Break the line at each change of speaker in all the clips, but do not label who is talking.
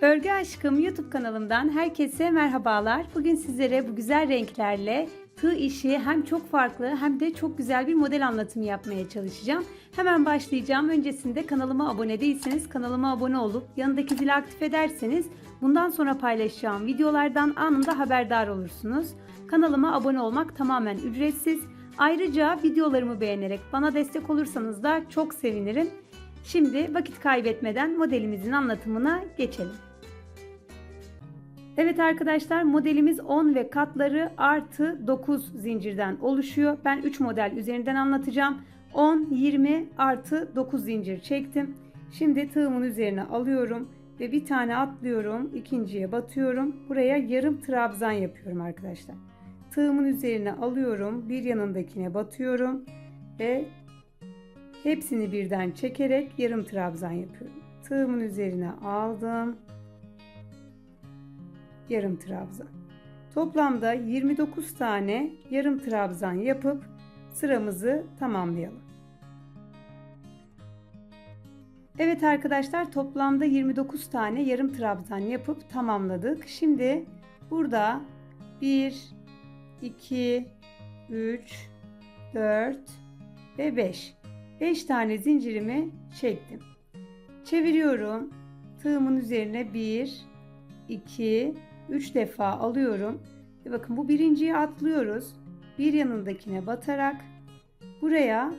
Örgü Aşkım YouTube kanalımdan herkese merhabalar. Bugün sizlere bu güzel renklerle tığ işi hem çok farklı hem de çok güzel bir model anlatımı yapmaya çalışacağım. Hemen başlayacağım. Öncesinde kanalıma abone değilseniz kanalıma abone olup yanındaki zili aktif ederseniz bundan sonra paylaşacağım videolardan anında haberdar olursunuz. Kanalıma abone olmak tamamen ücretsiz. Ayrıca videolarımı beğenerek bana destek olursanız da çok sevinirim. Şimdi vakit kaybetmeden modelimizin anlatımına geçelim. Evet arkadaşlar modelimiz 10 ve katları artı 9 zincirden oluşuyor. Ben 3 model üzerinden anlatacağım. 10, 20 artı 9 zincir çektim. Şimdi tığımın üzerine alıyorum ve bir tane atlıyorum. ikinciye batıyorum. Buraya yarım trabzan yapıyorum arkadaşlar. Tığımın üzerine alıyorum. Bir yanındakine batıyorum ve hepsini birden çekerek yarım trabzan yapıyorum. Tığımın üzerine aldım yarım trabzan. Toplamda 29 tane yarım trabzan yapıp sıramızı tamamlayalım. Evet arkadaşlar toplamda 29 tane yarım trabzan yapıp tamamladık. Şimdi burada 1 2 3 4 ve 5 5 tane zincirimi çektim. Çeviriyorum. Tığımın üzerine 1 2 3 defa alıyorum. Ve bakın bu birinciyi atlıyoruz. Bir yanındakine batarak buraya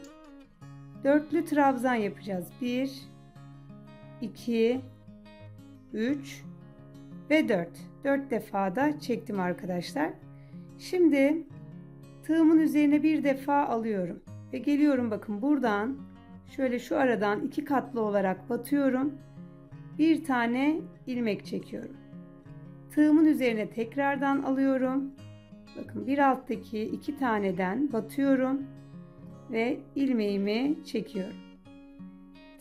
dörtlü trabzan yapacağız. 1 2 3 ve 4. 4 defa da çektim arkadaşlar. Şimdi tığımın üzerine bir defa alıyorum ve geliyorum bakın buradan şöyle şu aradan iki katlı olarak batıyorum. Bir tane ilmek çekiyorum. Tığımın üzerine tekrardan alıyorum. Bakın bir alttaki iki taneden batıyorum ve ilmeğimi çekiyorum.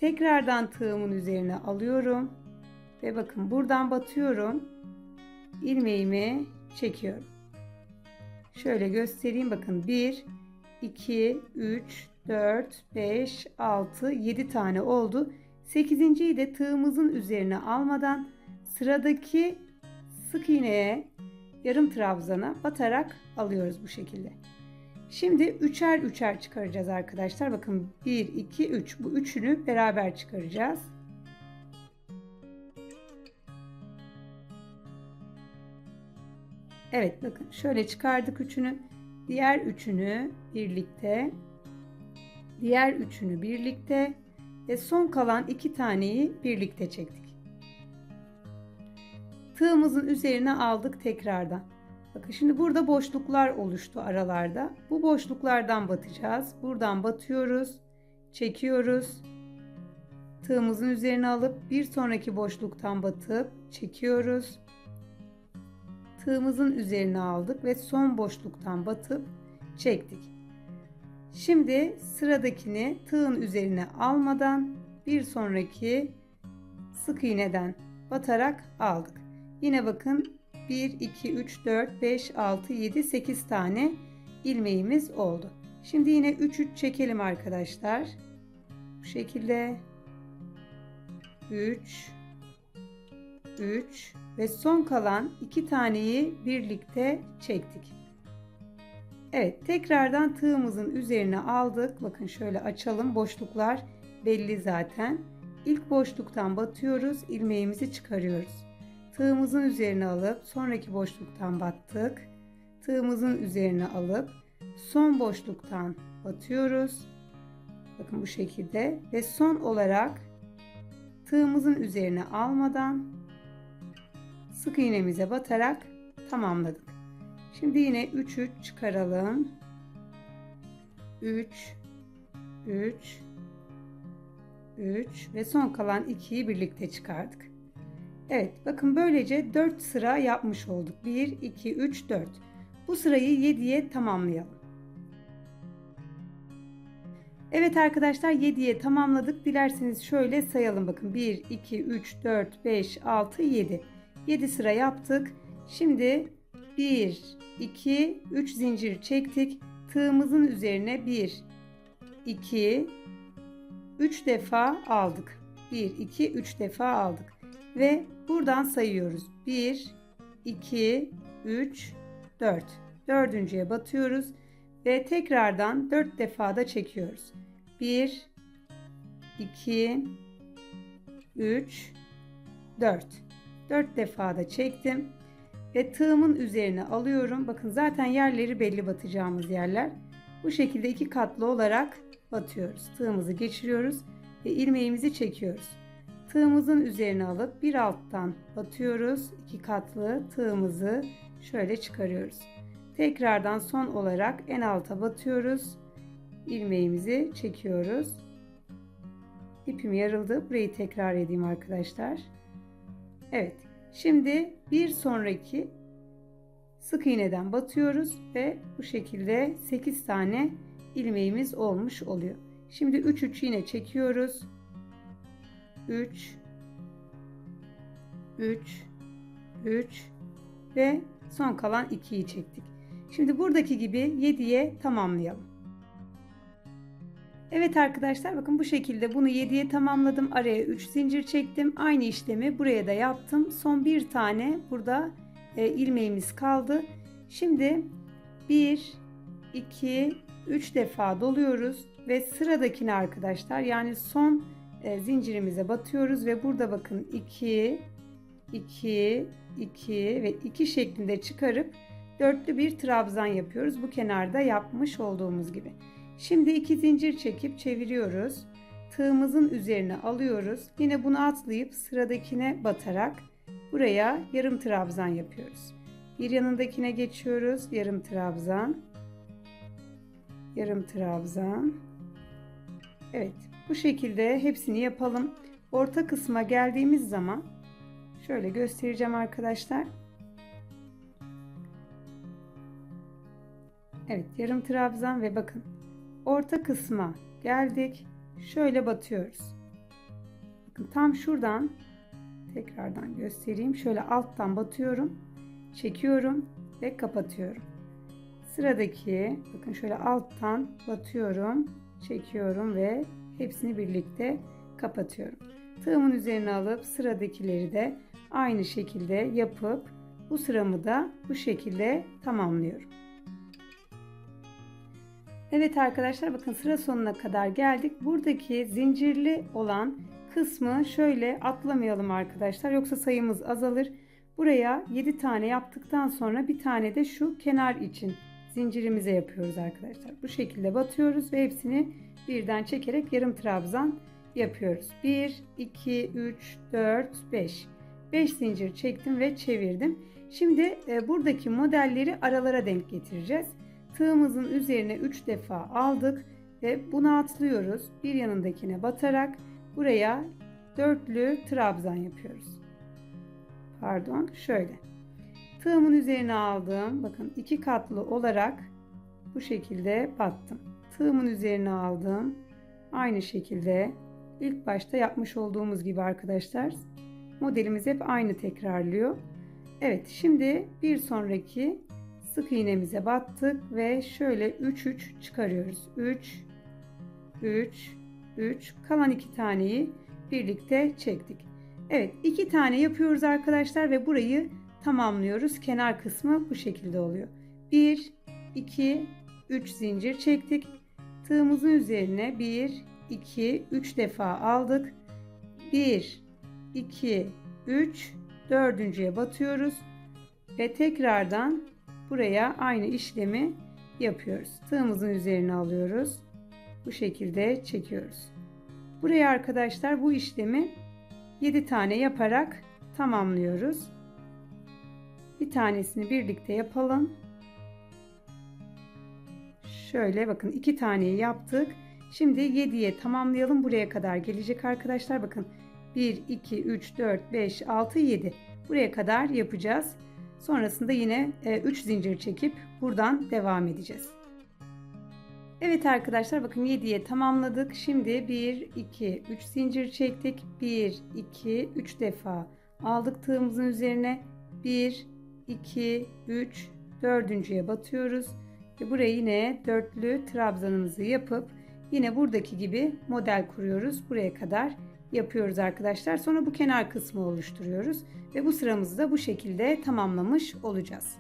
Tekrardan tığımın üzerine alıyorum ve bakın buradan batıyorum. ilmeğimi çekiyorum. Şöyle göstereyim bakın 1 2 3 4 5 6 7 tane oldu. 8.yi de tığımızın üzerine almadan sıradaki sık iğneye yarım trabzana batarak alıyoruz bu şekilde. Şimdi üçer üçer çıkaracağız arkadaşlar. Bakın 1, 2, 3. Bu üçünü beraber çıkaracağız. Evet bakın şöyle çıkardık üçünü. Diğer üçünü birlikte. Diğer üçünü birlikte. Ve son kalan iki taneyi birlikte çektik. Tığımızın üzerine aldık tekrardan. Bakın şimdi burada boşluklar oluştu aralarda. Bu boşluklardan batacağız. Buradan batıyoruz. Çekiyoruz. Tığımızın üzerine alıp bir sonraki boşluktan batıp çekiyoruz. Tığımızın üzerine aldık ve son boşluktan batıp çektik. Şimdi sıradakini tığın üzerine almadan bir sonraki sık iğneden batarak aldık. Yine bakın 1, 2, 3, 4, 5, 6, 7, 8 tane ilmeğimiz oldu. Şimdi yine 3, 3 çekelim arkadaşlar. Bu şekilde 3, 3 ve son kalan 2 taneyi birlikte çektik. Evet tekrardan tığımızın üzerine aldık. Bakın şöyle açalım boşluklar belli zaten. İlk boşluktan batıyoruz ilmeğimizi çıkarıyoruz. Tığımızın üzerine alıp sonraki boşluktan battık. Tığımızın üzerine alıp son boşluktan batıyoruz. Bakın bu şekilde ve son olarak tığımızın üzerine almadan sık iğnemize batarak tamamladık. Şimdi yine 3 3 çıkaralım. 3 3 3 ve son kalan 2'yi birlikte çıkardık. Evet bakın böylece 4 sıra yapmış olduk. 1, 2, 3, 4. Bu sırayı 7'ye tamamlayalım. Evet arkadaşlar 7'ye tamamladık. Dilerseniz şöyle sayalım bakın. 1, 2, 3, 4, 5, 6, 7. 7 sıra yaptık. Şimdi 1, 2, 3 zincir çektik. Tığımızın üzerine 1, 2, 3 defa aldık. 1, 2, 3 defa aldık ve buradan sayıyoruz. 1, 2, 3, 4. Dördüncüye batıyoruz ve tekrardan 4 defa da çekiyoruz. 1, 2, 3, 4. 4 defa da çektim. Ve tığımın üzerine alıyorum. Bakın zaten yerleri belli batacağımız yerler. Bu şekilde iki katlı olarak batıyoruz. Tığımızı geçiriyoruz ve ilmeğimizi çekiyoruz. Tığımızın üzerine alıp bir alttan batıyoruz. iki katlı tığımızı şöyle çıkarıyoruz. Tekrardan son olarak en alta batıyoruz. ilmeğimizi çekiyoruz. İpim yarıldı. Burayı tekrar edeyim arkadaşlar. Evet. Şimdi bir sonraki sık iğneden batıyoruz ve bu şekilde 8 tane ilmeğimiz olmuş oluyor. Şimdi 3 3 yine çekiyoruz. 3 3 3 ve son kalan 2'yi çektik. Şimdi buradaki gibi 7'ye tamamlayalım. Evet arkadaşlar bakın bu şekilde bunu 7'ye tamamladım. Araya 3 zincir çektim. Aynı işlemi buraya da yaptım. Son bir tane burada e, ilmeğimiz kaldı. Şimdi 1 2 3 defa doluyoruz ve sıradakini arkadaşlar yani son e, zincirimize batıyoruz ve burada bakın 2 2 2 ve 2 şeklinde çıkarıp dörtlü bir trabzan yapıyoruz. Bu kenarda yapmış olduğumuz gibi. Şimdi iki zincir çekip çeviriyoruz. Tığımızın üzerine alıyoruz. Yine bunu atlayıp sıradakine batarak buraya yarım trabzan yapıyoruz. Bir yanındakine geçiyoruz. Yarım trabzan. Yarım trabzan. Evet, bu şekilde hepsini yapalım. Orta kısma geldiğimiz zaman şöyle göstereceğim arkadaşlar. Evet, yarım trabzan ve bakın orta kısma geldik. Şöyle batıyoruz. Bakın tam şuradan tekrardan göstereyim. Şöyle alttan batıyorum. Çekiyorum ve kapatıyorum. Sıradaki bakın şöyle alttan batıyorum, çekiyorum ve hepsini birlikte kapatıyorum. Tığımın üzerine alıp sıradakileri de aynı şekilde yapıp bu sıramı da bu şekilde tamamlıyorum. Evet arkadaşlar bakın sıra sonuna kadar geldik. Buradaki zincirli olan kısmı şöyle atlamayalım arkadaşlar. Yoksa sayımız azalır. Buraya 7 tane yaptıktan sonra bir tane de şu kenar için zincirimize yapıyoruz arkadaşlar. Bu şekilde batıyoruz ve hepsini birden çekerek yarım trabzan yapıyoruz. 1, 2, 3, 4, 5. 5 zincir çektim ve çevirdim. Şimdi e, buradaki modelleri aralara denk getireceğiz. Tığımızın üzerine 3 defa aldık ve bunu atlıyoruz. Bir yanındakine batarak buraya dörtlü trabzan yapıyoruz. Pardon şöyle. Tığımın üzerine aldım. Bakın iki katlı olarak bu şekilde battım. Tığımın üzerine aldım. Aynı şekilde ilk başta yapmış olduğumuz gibi arkadaşlar. Modelimiz hep aynı tekrarlıyor. Evet şimdi bir sonraki sık iğnemize battık ve şöyle 3 3 çıkarıyoruz. 3 3 3 kalan iki taneyi birlikte çektik. Evet iki tane yapıyoruz arkadaşlar ve burayı tamamlıyoruz. Kenar kısmı bu şekilde oluyor. 1 2 3 zincir çektik. Tığımızın üzerine 1 2 3 defa aldık. 1 2 3 dördüncüye batıyoruz ve tekrardan buraya aynı işlemi yapıyoruz. Tığımızın üzerine alıyoruz. Bu şekilde çekiyoruz. Buraya arkadaşlar bu işlemi 7 tane yaparak tamamlıyoruz. Bir tanesini birlikte yapalım. Şöyle bakın iki taneyi yaptık. Şimdi 7'ye tamamlayalım. Buraya kadar gelecek arkadaşlar. Bakın 1, 2, 3, 4, 5, 6, 7. Buraya kadar yapacağız. Sonrasında yine 3 e, zincir çekip buradan devam edeceğiz. Evet arkadaşlar bakın 7'ye tamamladık. Şimdi 1, 2, 3 zincir çektik. 1, 2, 3 defa aldık tığımızın üzerine. 1, 2, 3, dördüncüye batıyoruz. Ve buraya yine dörtlü trabzanımızı yapıp yine buradaki gibi model kuruyoruz. Buraya kadar yapıyoruz arkadaşlar. Sonra bu kenar kısmı oluşturuyoruz ve bu sıramızı da bu şekilde tamamlamış olacağız.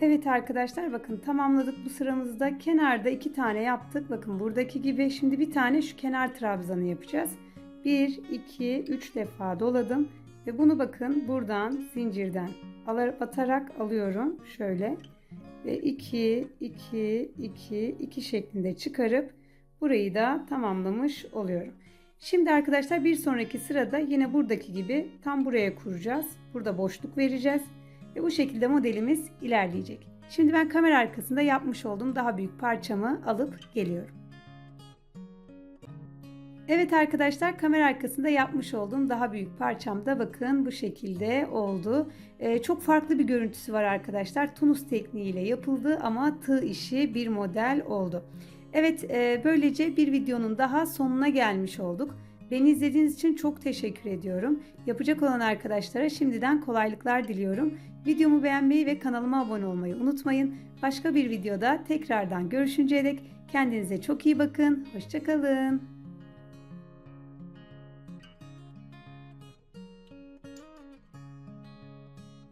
Evet arkadaşlar bakın tamamladık bu sıramızda kenarda iki tane yaptık. Bakın buradaki gibi şimdi bir tane şu kenar trabzanı yapacağız. 1, 2, 3 defa doladım ve bunu bakın buradan zincirden alar, batarak alıyorum şöyle ve 2, 2, 2, 2 şeklinde çıkarıp burayı da tamamlamış oluyorum. Şimdi arkadaşlar bir sonraki sırada yine buradaki gibi tam buraya kuracağız. Burada boşluk vereceğiz. Ve bu şekilde modelimiz ilerleyecek. Şimdi ben kamera arkasında yapmış olduğum daha büyük parçamı alıp geliyorum. Evet arkadaşlar kamera arkasında yapmış olduğum daha büyük parçamda bakın bu şekilde oldu. Ee, çok farklı bir görüntüsü var arkadaşlar. Tunus tekniğiyle yapıldı ama tığ işi bir model oldu. Evet e, böylece bir videonun daha sonuna gelmiş olduk. Beni izlediğiniz için çok teşekkür ediyorum. Yapacak olan arkadaşlara şimdiden kolaylıklar diliyorum. Videomu beğenmeyi ve kanalıma abone olmayı unutmayın. Başka bir videoda tekrardan görüşünceye dek kendinize çok iyi bakın. Hoşçakalın.